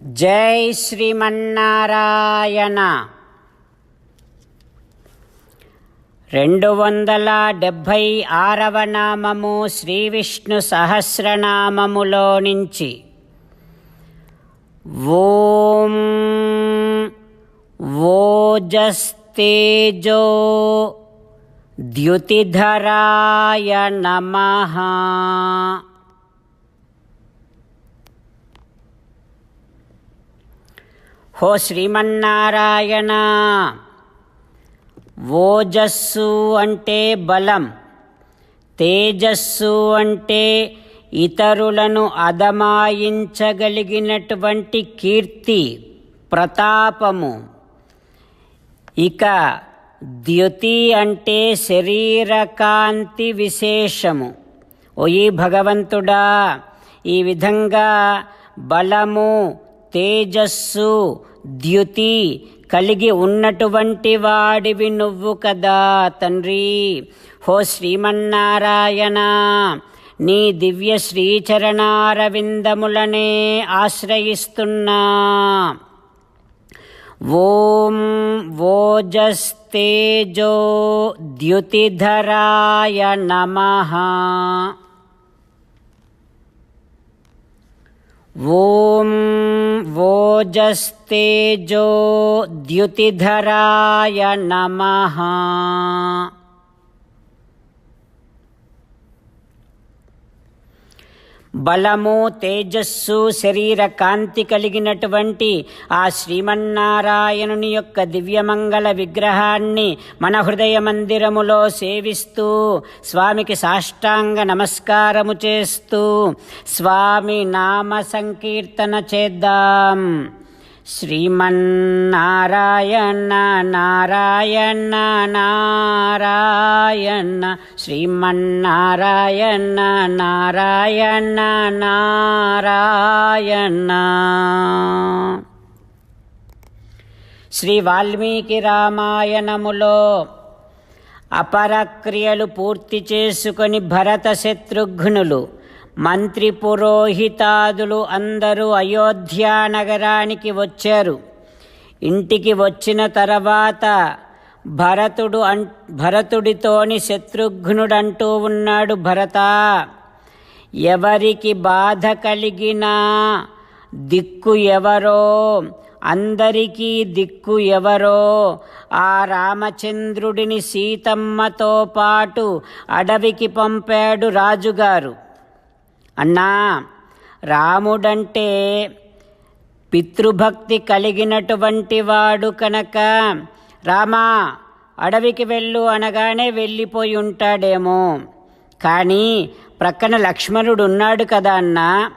జై శ్రీమన్నారాయణ. రెండు వందల డెబ్భై ఆరవ నామము శ్రీ విష్ణు సహస్రనామములో నుంచి. ఓం ఓజస్తేజో ద్యుతిధరాయ నమః. హో శ్రీమన్నారాయణ. ఓజస్సు అంటే బలం తేజస్సు అంటే ఇతరులను అదమాయించగలిగినటువంటి కీర్తి ప్రతాపము. ఇక ద్యుతి అంటే శరీరకాంతి విశేషము. ఓయి భగవంతుడా ఈ విధంగా బలము తేజస్సు ద్యుతి కలిగి ఉన్నటువంటి వాడివి నువ్వు కదా తండ్రి. హో శ్రీమన్నారాయణ నీ దివ్య శ్రీచరణారవిందములనే ఆశ్రయిస్తున్నా. ఓం ఓజస్తేజో ద్యుతిధరాయ నమః. ॐ वोजस्तेजो द्युतिधराय नमः। బలము తేజస్సు శరీర కాంతి కలిగినటువంటి ఆ శ్రీమన్నారాయణుని యొక్క దివ్యమంగళ విగ్రహాన్ని మన హృదయ మందిరములో సేవిస్తూ స్వామికి సాష్టాంగ నమస్కారము చేస్తూ స్వామి నామ సంకీర్తన చేద్దాం. శ్రీమన్నారాయణ నారాయణ నారాయణ శ్రీమన్నారాయణ నారాయణ నారాయణ. శ్రీ వాల్మీకి రామాయణములో అపరక్రియలు పూర్తి చేసుకొని భరత శత్రుఘ్నులు మంత్రి పురోహితాదులు అందరూ అయోధ్యా నగరానికి వచ్చారు. ఇంటికి వచ్చిన తర్వాత భరతుడు అం భరతుడితోని శత్రుఘ్నుడంటూ ఉన్నాడు భరత. ఎవరికి బాధ కలిగినా దిక్కు ఎవరో అందరికీ దిక్కు ఎవరో ఆ రామచంద్రుడిని సీతమ్మతో పాటు అడవికి పంపాడు రాజుగారు. అన్నా రాముడంటే పితృభక్తి కలిగినటువంటి వాడు కనుక. రామా అడవికి వెళ్ళు అనగానే వెళ్ళిపోయి ఉంటాడేమో. కానీ ప్రక్కన లక్ష్మణుడు ఉన్నాడు కదా అన్నా.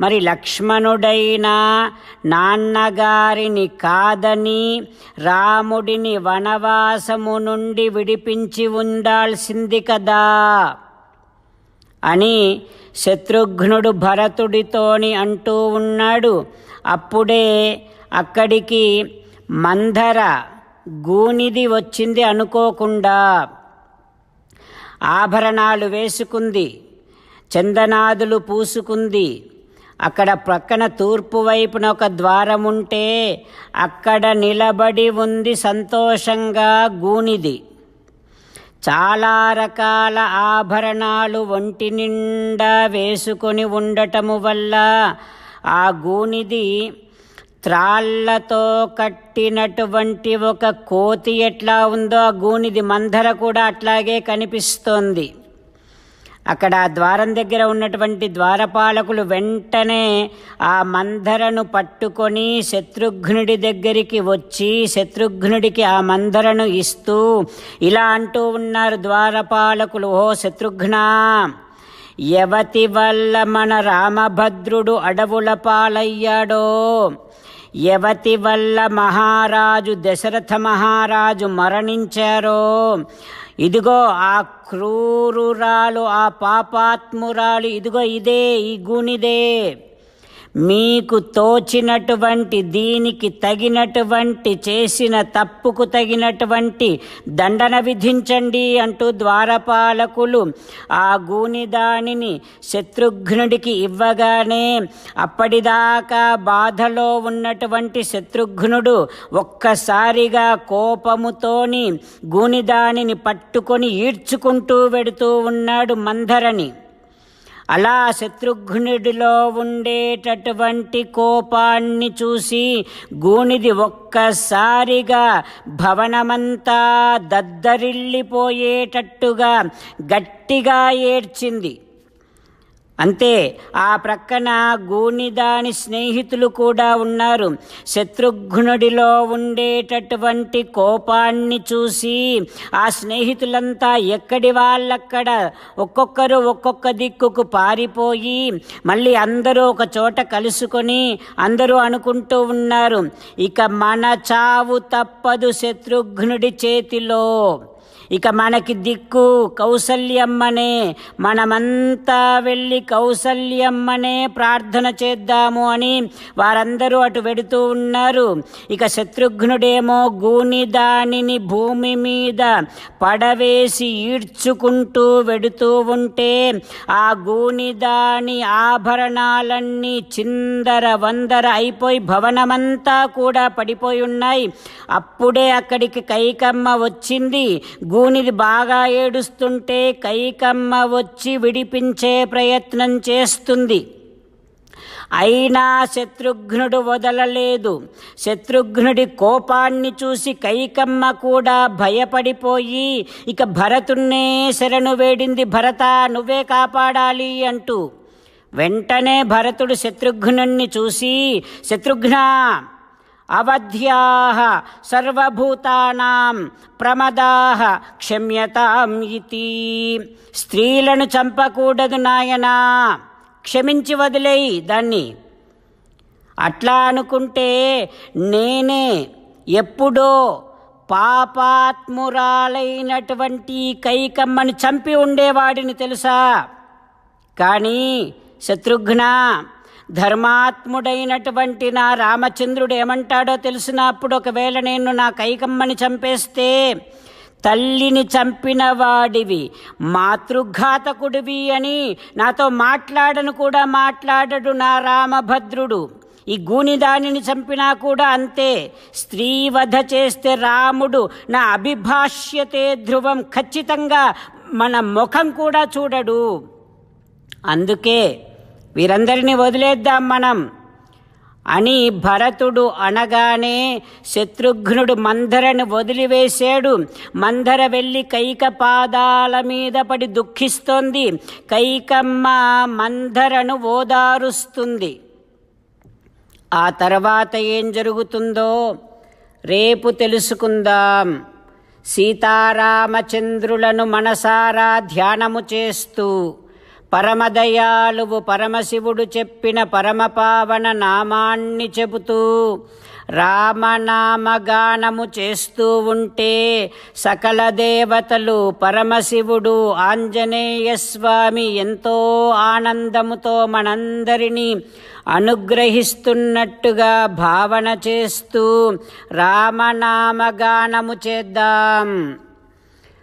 మరి లక్ష్మణుడైనా నాన్నగారిని కాదని రాముడిని వనవాసము నుండి విడిపించి ఉండాల్సింది కదా అని శత్రుఘ్నుడు భరతుడితోని అంటూ ఉన్నాడు. అప్పుడే అక్కడికి మంధర గూనిది వచ్చింది అనుకోకుండా ఆభరణాలు వేసుకుంది చందనాదులు పూసుకుంది. అక్కడ ప్రక్కన తూర్పు వైపున ఒక ద్వారం ఉంటే అక్కడ నిలబడి ఉంది సంతోషంగా గూనిది. చాలా రకాల ఆభరణాలు ఒంటి నిండా వేసుకొని ఉండటము వల్ల ఆ గూనిది త్రాళ్ళతో కట్టినటువంటి ఒక కోతి ఎట్లా ఉందో ఆ గూనిది మందర కూడా అట్లాగే కనిపిస్తోంది. అక్కడ ద్వారం దగ్గర ఉన్నటువంటి ద్వారపాలకులు వెంటనే ఆ మందరను పట్టుకొని శత్రుఘ్నుడి దగ్గరికి వచ్చి శత్రుఘ్నుడికి ఆ మందరను ఇస్తూ ఇలా అంటూ ఉన్నారు ద్వారపాలకులు ఓ శత్రుఘ్న యవతి వల్ల మన రామభద్రుడు అడవుల పాలయ్యాడో. యవతి వల్ల మహారాజు దశరథ మహారాజు మరణించారో. ఇదిగో ఆ క్రూరురాలు ఆ పాపాత్మురాలు ఇదిగో ఇదే ఈ గుణిదే. మీకు తోచినటువంటి దీనికి తగినటువంటి చేసిన తప్పుకు తగినటువంటి దండన విధించండి అంటూ ద్వారపాలకులు ఆ గూనిదానిని శత్రుఘ్నుడికి ఇవ్వగానే అప్పటిదాకా బాధలో ఉన్నటువంటి శత్రుఘ్నుడు ఒక్కసారిగా కోపముతోని గూనిదానిని పట్టుకొని ఈడ్చుకుంటూ వెడుతూ ఉన్నాడు మందరని. అలా శత్రుఘ్నుడిలో ఉండేటటువంటి కోపాన్ని చూసి గూనిది ఒక్కసారిగా భవనమంతా దద్దరిల్లిపోయేటట్టుగా గట్టిగా ఏడ్చింది. అంతే ఆ ప్రక్కన గూనిదాని స్నేహితులు కూడా ఉన్నారు. శత్రుఘ్నుడిలో ఉండేటటువంటి కోపాన్ని చూసి ఆ స్నేహితులంతా ఎక్కడి వాళ్ళక్కడ ఒక్కొక్కరు ఒక్కొక్క దిక్కుకు పారిపోయి మళ్ళీ అందరూ ఒక చోట కలుసుకొని అందరూ అనుకుంటూ ఉన్నారు. ఇక మన చావు తప్పదు శత్రుఘ్నుడి చేతిలో. ఇక మనకి దిక్కు కౌసల్యమ్మనే. మనమంతా వెళ్ళి కౌసల్యమ్మనే ప్రార్థన చేద్దాము అని వారందరూ అటు వెడుతూ ఉన్నారు. ఇక శత్రుఘ్నుడేమో గూని దానిని భూమి మీద పడవేసి ఈడ్చుకుంటూ వెడుతూ ఉంటే ఆ గూనిదాని ఆభరణాలన్నీ చిందర వందర అయిపోయి భవనమంతా కూడా పడిపోయి ఉన్నాయి. అప్పుడే అక్కడికి కైకమ్మ వచ్చింది. గూనిది బాగా ఏడుస్తుంటే కైకమ్మ వచ్చి విడిపించే ప్రయత్నం చేస్తుంది. అయినా శత్రుఘ్నుడు వదలలేదు. శత్రుఘ్నుడి కోపాన్ని చూసి కైకమ్మ కూడా భయపడిపోయి ఇక భరతున్నే శరణు వేడింది భరత నువ్వే కాపాడాలి అంటూ వెంటనే భరతుడు శత్రుఘ్నుణ్ణి చూసి శత్రుఘ్న అవధ్యాः సర్వభూతానాం ప్రమదా క్షమ్యతాం ఇతి. స్త్రీలను చంపకూడదు నాయనా క్షమించి వదిలేయి దాన్ని. అట్లా అనుకుంటే నేనే ఎప్పుడో పాపాత్మురాలైనటువంటి కైకమ్మని చంపి ఉండేవాడిని తెలుసా? కానీ శత్రుఘ్న ధర్మాత్ముడైనటువంటి నా రామచంద్రుడు ఏమంటాడో తెలిసినప్పుడు ఒకవేళ నేను నా కైకమ్మని చంపేస్తే తల్లిని చంపిన వాడివి మాతృఘాతకుడివి అని నాతో మాట్లాడను కూడా మాట్లాడడు నా రామభద్రుడు. ఈ గూని దానిని చంపినా కూడా అంతే. స్త్రీ వధ చేస్తే రాముడు నా అభిభాష్యతే ధ్రువం ఖచ్చితంగా మన ముఖం కూడా చూడడు. అందుకే వీరందరినీ వదిలేద్దాం మనం. అని భరతుడు అనగానే శత్రుఘ్నుడు మందరని వదిలివేశాడు. మందర వెళ్ళి కైక పాదాల మీద పడి దుఃఖిస్తోంది. కైకమ్మ మందరను ఓదారుస్తుంది. ఆ తర్వాత ఏం జరుగుతుందో రేపు తెలుసుకుందాం. సీతారామచంద్రులను మనసారా ధ్యానము చేస్తూ పరమదయాలువు పరమశివుడు చెప్పిన పరమపావన నామాన్ని చెబుతూ రామనామగానము చేస్తూ ఉంటే సకల దేవతలు పరమశివుడు ఆంజనేయ స్వామి ఎంతో ఆనందముతో మనందరినీ అనుగ్రహిస్తున్నట్టుగా భావన చేస్తూ రామనామగానము చేద్దాం.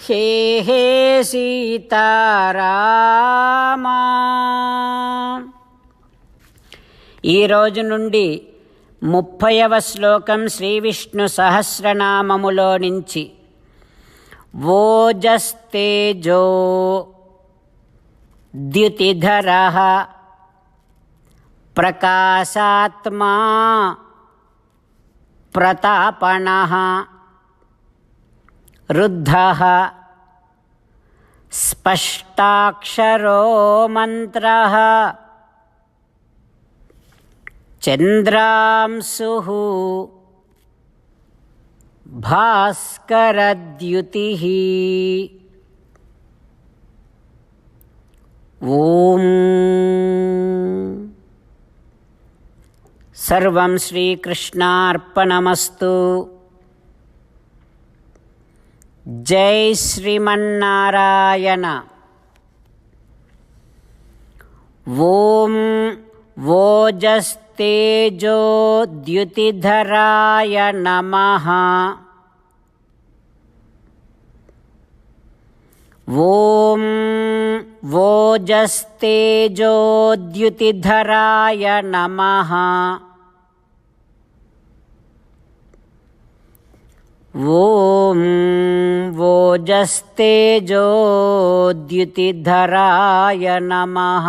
హే హే సీతారామా. ఈ రోజు నుండి ముప్పైవ శ్లోకం శ్రీ విష్ణు సహస్రనామములో నుంచి. ఓజస్తేజో ద్యుతిధర ప్రకాశాత్మా ప్రతాపణ रुद्धः। स्पष्टाक्षरो मन्त्रः। चन्द्रांसुः। भास्करद्युतिः। ॐ। सर्वं श्रीकृष्णार्पणमस्तु। जय श्रीमन्नारायण। ॐ वोजस्तेजोद्युतिधराय नमः। ॐ वोजस्तेजोद्युतिधराय नमः ॐ वोजस्तेजोद्युतिधराय नमः